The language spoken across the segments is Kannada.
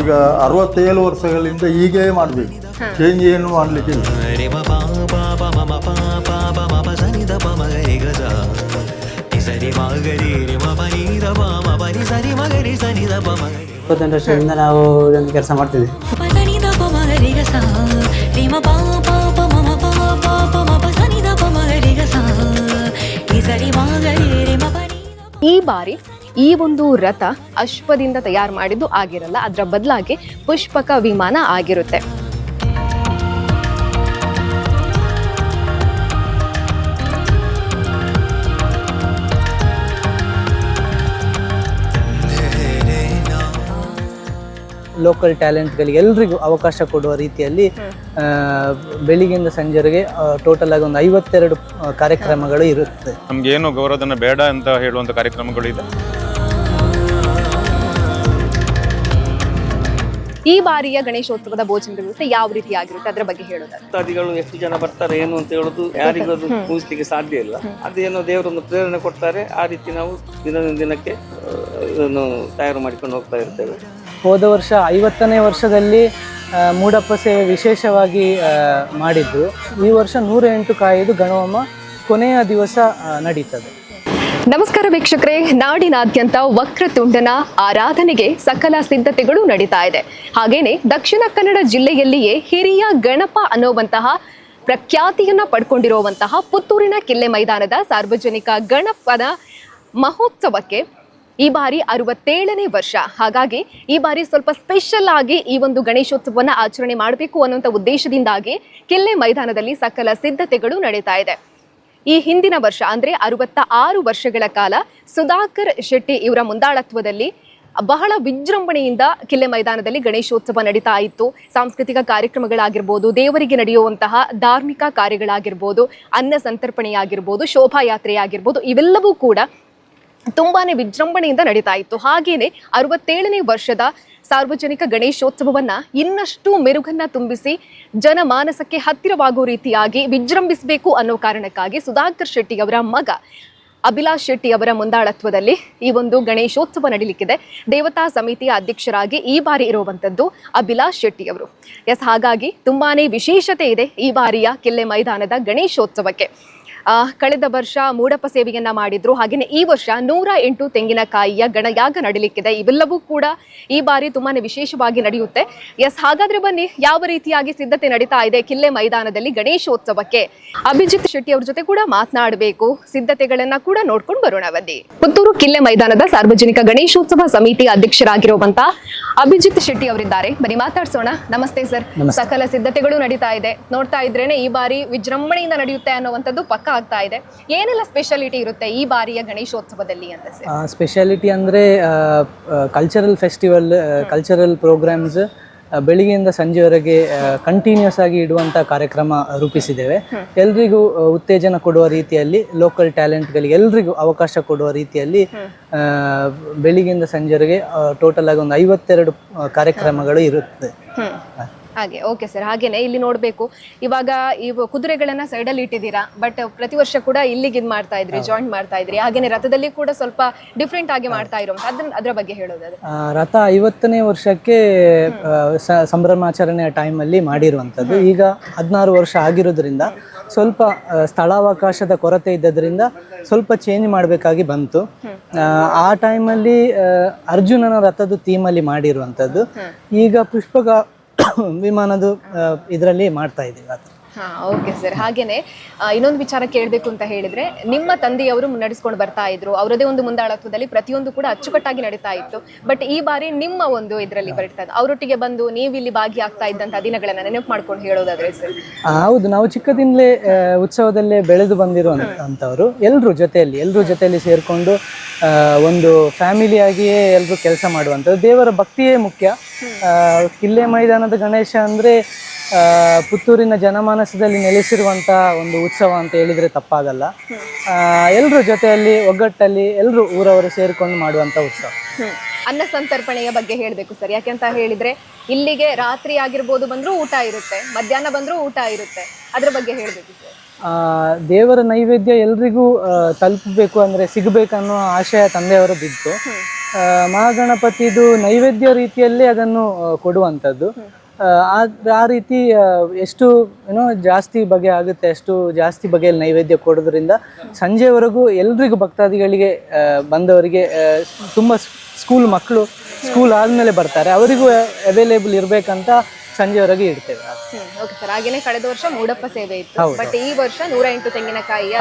ಈಗ ಅರವತ್ತೇಳು ವರ್ಷಗಳಿಂದ ಹೀಗೆ ಮಾಡಬೇಕು. ಚೇಂಜ್ ಏನು ಮಾಡಲಿಕ್ಕಿಲ್ಲ ಇಪ್ಪತ್ತೆಂಟು ವರ್ಷದಿಂದ ನಾವು ಇದೊಂದು ಕೆಲಸ ಮಾಡ್ತಿದ್ವಿ. ಸರಿ ದ ಈ ಬಾರಿ ಈ ಒಂದು ರಥ ಅಶ್ವದಿಂದ ತಯಾರು ಮಾಡಿದ್ದು ಆಗಿರಲ್ಲ ಅದರ ಬದಲಾಗಿ ಪುಷ್ಪಕ ವಿಮಾನ ಆಗಿರುತ್ತೆ. ಲೋಕಲ್ ಟ್ಯಾಲೆಂಟ್ಗಳಿಗೆ ಎಲ್ರಿಗೂ ಅವಕಾಶ ಕೊಡುವ ರೀತಿಯಲ್ಲಿ ಆ, ಬೆಳಿಗ್ಗೆಯಿಂದ ಸಂಜೆವರೆಗೆ ಟೋಟಲ್ ಆಗಿ ಒಂದು ಐವತ್ತೆರಡು ಕಾರ್ಯಕ್ರಮಗಳು ಇರುತ್ತೆ. ನಮ್ಗೆ ಏನು ಗೌರವಧನ ಬೇಡ ಅಂತ ಹೇಳುವಂತ ಕಾರ್ಯಕ್ರಮಗಳು ಇದೆ. ಈ ಬಾರಿಯ ಗಣೇಶೋತ್ಸವದ ಭೋಜನ ವ್ಯವಸ್ಥೆ ಯಾವ ರೀತಿ ಆಗಿರುತ್ತೆ ಅದರ ಬಗ್ಗೆ ಹೇಳೋದು ಭಕ್ತಾದಿಗಳು ಎಷ್ಟು ಜನ ಬರ್ತಾರೆ ಏನು ಅಂತ ಹೇಳೋದು ಯಾರಿಗೂ ಅದು ಊಹಿಸ್ಲಿಕ್ಕೆ ಸಾಧ್ಯ ಇಲ್ಲ. ಅದೇನೋ ದೇವರೊಂದು ಪ್ರೇರಣೆ ಕೊಡ್ತಾರೆ ಆ ರೀತಿ ನಾವು ದಿನದಿಂದ ದಿನಕ್ಕೆ ಇದನ್ನು ತಯಾರು ಮಾಡಿಕೊಂಡು ಹೋಗ್ತಾ ಇರ್ತೇವೆ. ಹೋದ ವರ್ಷ ಐವತ್ತನೇ ವರ್ಷದಲ್ಲಿ ಮೂಡಪ್ಪ ಸೇವೆ ವಿಶೇಷವಾಗಿ ಮಾಡಿದ್ದು. ಈ ವರ್ಷ ನೂರ ಎಂಟು ಕಾಯ್ದು ಗಣವಮ್ಮ ಕೊನೆಯ ದಿವಸ ನಡೀತದೆ. ನಮಸ್ಕಾರ ವೀಕ್ಷಕರೇ. ನಾಡಿನಾದ್ಯಂತ ವಕ್ರತುಂಡನ ಆರಾಧನೆಗೆ ಸಕಲ ಸಿದ್ಧತೆಗಳು ನಡೀತಾ ಇದೆ. ಹಾಗೇನೆ ದಕ್ಷಿಣ ಕನ್ನಡ ಜಿಲ್ಲೆಯಲ್ಲಿಯೇ ಹಿರಿಯ ಗಣಪ ಅನ್ನುವಂತಹ ಪ್ರಖ್ಯಾತಿಯನ್ನ ಪಡ್ಕೊಂಡಿರುವಂತಹ ಪುತ್ತೂರಿನ ಕಿಲ್ಲೆ ಮೈದಾನದ ಸಾರ್ವಜನಿಕ ಗಣಪನ ಮಹೋತ್ಸವಕ್ಕೆ ಈ ಬಾರಿ ಅರವತ್ತೇಳನೇ ವರ್ಷ. ಹಾಗಾಗಿ ಈ ಬಾರಿ ಸ್ವಲ್ಪ ಸ್ಪೆಷಲ್ ಆಗಿ ಈ ಒಂದು ಗಣೇಶೋತ್ಸವವನ್ನು ಆಚರಣೆ ಮಾಡಬೇಕು ಅನ್ನುವಂಥ ಉದ್ದೇಶದಿಂದಾಗಿ ಕಿಲ್ಲೆ ಮೈದಾನದಲ್ಲಿ ಸಕಲ ಸಿದ್ಧತೆಗಳು ನಡೀತಾ ಇದೆ. ಈ ಹಿಂದಿನ ವರ್ಷ ಅಂದರೆ ಅರವತ್ತ ಆರು ವರ್ಷಗಳ ಕಾಲ ಸುಧಾಕರ್ ಶೆಟ್ಟಿ ಇವರ ಮುಂದಾಳತ್ವದಲ್ಲಿ ಬಹಳ ವಿಜೃಂಭಣೆಯಿಂದ ಕಿಲ್ಲೆ ಮೈದಾನದಲ್ಲಿ ಗಣೇಶೋತ್ಸವ ನಡೀತಾ ಇತ್ತು. ಸಾಂಸ್ಕೃತಿಕ ಕಾರ್ಯಕ್ರಮಗಳಾಗಿರ್ಬೋದು, ದೇವರಿಗೆ ನಡೆಯುವಂತಹ ಧಾರ್ಮಿಕ ಕಾರ್ಯಗಳಾಗಿರ್ಬೋದು, ಅನ್ನ ಸಂತರ್ಪಣೆಯಾಗಿರ್ಬೋದು, ಶೋಭಾಯಾತ್ರೆಯಾಗಿರ್ಬೋದು, ಇವೆಲ್ಲವೂ ಕೂಡ ತುಂಬಾನೇ ವಿಜೃಂಭಣೆಯಿಂದ ನಡೀತಾ ಇತ್ತು. ಹಾಗೆಯೇ ಅರವತ್ತೇಳನೇ ವರ್ಷದ ಸಾರ್ವಜನಿಕ ಗಣೇಶೋತ್ಸವವನ್ನ ಇನ್ನಷ್ಟು ಮೆರುಗನ್ನ ತುಂಬಿಸಿ ಜನಮಾನಸಕ್ಕೆ ಹತ್ತಿರವಾಗುವ ರೀತಿಯಾಗಿ ವಿಜೃಂಭಿಸಬೇಕು ಅನ್ನೋ ಕಾರಣಕ್ಕಾಗಿ ಸುಧಾಕರ್ ಶೆಟ್ಟಿ ಅವರ ಮಗ ಅಭಿಲಾಷ್ ಶೆಟ್ಟಿ ಅವರ ಮುಂದಾಳತ್ವದಲ್ಲಿ ಈ ಒಂದು ಗಣೇಶೋತ್ಸವ ನಡೀಲಿಕ್ಕಿದೆ. ದೇವತಾ ಸಮಿತಿಯ ಅಧ್ಯಕ್ಷರಾಗಿ ಈ ಬಾರಿ ಇರುವಂತದ್ದು ಅಭಿಲಾಷ್ ಶೆಟ್ಟಿ ಅವರು. ಎಸ್, ಹಾಗಾಗಿ ತುಂಬಾನೇ ವಿಶೇಷತೆ ಇದೆ ಈ ಬಾರಿಯ ಕಿಲ್ಲೆ ಮೈದಾನದ ಗಣೇಶೋತ್ಸವಕ್ಕೆ. ಕಳೆದ ವರ್ಷ ಮೂಡಪ್ಪ ಸೇವೆಯನ್ನ ಮಾಡಿದ್ರು. ಹಾಗೆಯೇ ಈ ವರ್ಷ ನೂರ ಎಂಟು ತೆಂಗಿನಕಾಯಿಯ ಗಣಯಾಗ ನಡೀಲಿಕ್ಕಿದೆ. ಇವೆಲ್ಲವೂ ಕೂಡ ಈ ಬಾರಿ ತುಂಬಾನೇ ವಿಶೇಷವಾಗಿ ನಡೆಯುತ್ತೆ. ಎಸ್ ಹಾಗಾದ್ರೆ ಬನ್ನಿ ಯಾವ ರೀತಿಯಾಗಿ ಸಿದ್ಧತೆ ನಡೀತಾ ಇದೆ ಕಿಲ್ಲೆ ಮೈದಾನದಲ್ಲಿ ಗಣೇಶೋತ್ಸವಕ್ಕೆ? ಅಭಿಜಿತ್ ಶೆಟ್ಟಿ ಅವ್ರ ಜೊತೆ ಕೂಡ ಮಾತನಾಡಬೇಕು. ಸಿದ್ಧತೆಗಳನ್ನ ಕೂಡ ನೋಡ್ಕೊಂಡು ಬರೋಣ ಬನ್ನಿ. ಪುತ್ತೂರು ಕಿಲ್ಲೆ ಮೈದಾನದ ಸಾರ್ವಜನಿಕ ಗಣೇಶೋತ್ಸವ ಸಮಿತಿ ಅಧ್ಯಕ್ಷರಾಗಿರುವಂತ ಅಭಿಜಿತ್ ಶೆಟ್ಟಿ ಅವರಿದ್ದಾರೆ. ಬನ್ನಿ ಮಾತಾಡ್ಸೋಣ. ನಮಸ್ತೆ ಸರ್. ಸಕಲ ಸಿದ್ಧತೆಗಳು ನಡೀತಾ ಇದೆ. ನೋಡ್ತಾ ಇದ್ರೇನೆ ಈ ಬಾರಿ ವಿಜೃಂಭಣೆಯಿಂದ ನಡೆಯುತ್ತೆ ಅನ್ನುವಂಥದ್ದು ಪಕ್ಕ ಆಗ್ತಾ ಇದೆ. ಏನೆಲ್ಲ ಸ್ಪೆಷಾಲಿಟಿ ಇರುತ್ತೆ ಈ ಬಾರಿಯ ಗಣೇಶೋತ್ಸವದಲ್ಲಿ ಅಂತ ಸರ್? ಸ್ಪೆಷಾಲಿಟಿ ಅಂದರೆ ಕಲ್ಚರಲ್ ಫೆಸ್ಟಿವಲ್ ಕಲ್ಚರಲ್ ಪ್ರೋಗ್ರಾಮ್ಸ್ ಬೆಳಿಗ್ಗೆಯಿಂದ ಸಂಜೆವರೆಗೆ ಕಂಟಿನ್ಯೂಸ್ ಆಗಿ ಇಡುವಂಥ ಕಾರ್ಯಕ್ರಮ ರೂಪಿಸಿದ್ದೇವೆ. ಎಲ್ರಿಗೂ ಉತ್ತೇಜನ ಕೊಡುವ ರೀತಿಯಲ್ಲಿ ಲೋಕಲ್ ಟ್ಯಾಲೆಂಟ್ಗಳಿಗೆ ಎಲ್ರಿಗೂ ಅವಕಾಶ ಕೊಡುವ ರೀತಿಯಲ್ಲಿ ಬೆಳಿಗ್ಗೆಯಿಂದ ಸಂಜೆವರೆಗೆ ಟೋಟಲ್ ಆಗಿ ಒಂದು ಐವತ್ತೆರಡು ಕಾರ್ಯಕ್ರಮಗಳು ಇರುತ್ತೆ ಹಾಗೆ ಓಕೆ ಸರ್ ಹಾಗೇನೆ ಇಲ್ಲಿ ನೋಡಬೇಕು. ಇವಾಗ ಇವು ಕುದುರೆಗಳನ್ನ ಸೈಡಲ್ಲಿ ಇಟ್ಟಿದ್ದೀರಾ ಬಟ್ ಪ್ರತಿ ವರ್ಷ ಕೂಡ ಇಲ್ಲಿಗೆ ಇದು ಮಾಡ್ತಾ ಇದ್ರಿ ಜಾಯಿಂಟ್ ಮಾಡ್ತಾ ಇದ್ರಿ. ಹಾಗೇನೆ ರಥದಲ್ಲಿ ಕೂಡ ಸ್ವಲ್ಪ ಡಿಫ್ರೆಂಟ್ ಆಗಿ ಮಾಡ್ತಾ ಇರೋ ಅದನ್ನ ಅದ್ರ ಬಗ್ಗೆ ಹೇಳೋದು ಆ, ರಥ ಐವತ್ತನೇ ವರ್ಷಕ್ಕೆ ಆ, ಟೈಮ್ ಸಂಭ್ರಮಾಚರಣೆಯ ಟೈಮಲ್ಲಿ ಮಾಡಿರುವಂಥದ್ದು. ಈಗ ಹದಿನಾರು ವರ್ಷ ಆಗಿರೋದ್ರಿಂದ ಸ್ವಲ್ಪ ಆ, ಸ್ಥಳಾವಕಾಶದ ಕೊರತೆ ಇದ್ದದ್ರಿಂದ ಸ್ವಲ್ಪ ಚೇಂಜ್ ಮಾಡಬೇಕಾಗಿ ಬಂತು. ಆ, ಆ ಟೈಮಲ್ಲಿ ಅರ್ಜುನನ ರಥದ ಥೀಮಲ್ಲಿ ಮಾಡಿರುವಂಥದ್ದು. ಈಗ ಪುಷ್ಪಕ ವಿಮಾನದ ಇದರಲ್ಲಿ ಮಾಡ್ತಾ ಇದ್ದೀವಿ ಥರ. ಹಾ ಓಕೆ ಸರ್ ಹಾಗೇನೆ ಇನ್ನೊಂದು ವಿಚಾರ ಕೇಳಬೇಕು ಅಂತ ಹೇಳಿದ್ರೆ ನಿಮ್ಮ ತಂದೆಯವರು ನಡೆಸ್ಕೊಂಡು ಬರ್ತಾ ಇದ್ರು. ಅವರದೇ ಒಂದು ಮುಂದಾಳತ್ವದಲ್ಲಿ ಪ್ರತಿಯೊಂದು ಕೂಡ ಅಚ್ಚುಕಟ್ಟಾಗಿ ನಡೀತಾ ಇತ್ತು. ಬಟ್ ಈ ಬಾರಿ ನಿಮ್ಮ ಒಂದು ಇದರಲ್ಲಿ ಬರ್ತದೆ ಅವರೊಟ್ಟಿಗೆ ಬಂದು ನೀವು ಇಲ್ಲಿ ಭಾಗಿಯಾಗ್ತಾ ಇದ್ದಂತ ದಿನಗಳನ್ನ ನೆನಪು ಮಾಡ್ಕೊಂಡು ಹೇಳೋದಾದ್ರೆ ಸರ್ ಹೌದು ನಾವು ಚಿಕ್ಕದಿಂದಲೇ ಉತ್ಸವದಲ್ಲೇ ಬೆಳೆದು ಬಂದಿರುವಂಥವ್ರು ಎಲ್ಲರೂ ಜೊತೆಯಲ್ಲಿ ಎಲ್ಲರೂ ಜೊತೆಯಲ್ಲಿ ಸೇರಿಕೊಂಡು ಒಂದು ಫ್ಯಾಮಿಲಿಯಾಗಿಯೇ ಎಲ್ಲರೂ ಕೆಲಸ ಮಾಡುವಂಥದ್ದು. ದೇವರ ಭಕ್ತಿಯೇ ಮುಖ್ಯ. ಕಿಲ್ಲೆ ಮೈದಾನದ ಗಣೇಶ ಅಂದರೆ ಪುತ್ತೂರಿನ ಜನಮಾನಸದಲ್ಲಿ ನೆಲೆಸಿರುವಂಥ ಒಂದು ಉತ್ಸವ ಅಂತ ಹೇಳಿದರೆ ತಪ್ಪಾಗಲ್ಲ. ಎಲ್ಲರೂ ಜೊತೆಯಲ್ಲಿ ಒಗ್ಗಟ್ಟಲ್ಲಿ ಎಲ್ಲರೂ ಊರವರು ಸೇರಿಕೊಂಡು ಮಾಡುವಂಥ ಉತ್ಸವ. ಅನ್ನ ಸಂತರ್ಪಣೆಯ ಬಗ್ಗೆ ಹೇಳಬೇಕು ಸರ್. ಯಾಕೆಂತ ಹೇಳಿದ್ರೆ ಇಲ್ಲಿಗೆ ರಾತ್ರಿ ಆಗಿರ್ಬೋದು ಬಂದ್ರೂ ಊಟ ಇರುತ್ತೆ ಮಧ್ಯಾಹ್ನ ಬಂದ್ರೂ ಊಟ ಇರುತ್ತೆ. ಅದ್ರ ಬಗ್ಗೆ ಹೇಳಬೇಕು ಸರ್. ಆ, ದೇವರ ನೈವೇದ್ಯ ಎಲ್ರಿಗೂ ತಲುಪಬೇಕು ಅಂದರೆ ಸಿಗಬೇಕನ್ನೋ ಆಶಯ ತಂದೆಯವರದ್ದಿತ್ತು ಬಿತ್ತು ಮಹಾಗಣಪತಿದು ನೈವೇದ್ಯ ರೀತಿಯಲ್ಲಿ ಅದನ್ನು ಕೊಡುವಂಥದ್ದು. ಆ, ಆ- ರೀತಿ ಎಷ್ಟು ಏನೋ ಜಾಸ್ತಿ ಬಗೆ ಆಗುತ್ತೆ ಅಷ್ಟು ಜಾಸ್ತಿ ಬಗೆಯಲ್ಲಿ ನೈವೇದ್ಯ ಕೊಡೋದ್ರಿಂದ ಸಂಜೆವರೆಗೂ ಎಲ್ರಿಗೂ ಭಕ್ತಾದಿಗಳಿಗೆ ಬಂದವರಿಗೆ ತುಂಬ ಸ್ಕೂಲ್ ಮಕ್ಕಳು ಸ್ಕೂಲ್ ಆದಮೇಲೆ ಬರ್ತಾರೆ. ಅವರಿಗೂ ಅವೈಲೇಬಲ್ ಇರಬೇಕಂತ ಸಂಜೆವರೆಗೆ ಇಡ್ತೇವೆ. ಓಕೆ ಸರ್ ಹಾಗೇನೆ ಕಳೆದ ವರ್ಷ ಮೂಡಪ್ಪ ಸೇವೆ ಇತ್ತು. ಬಟ್ ಈ ವರ್ಷ ನೂರ ಎಂಟು ತೆಂಗಿನಕಾಯಿಯ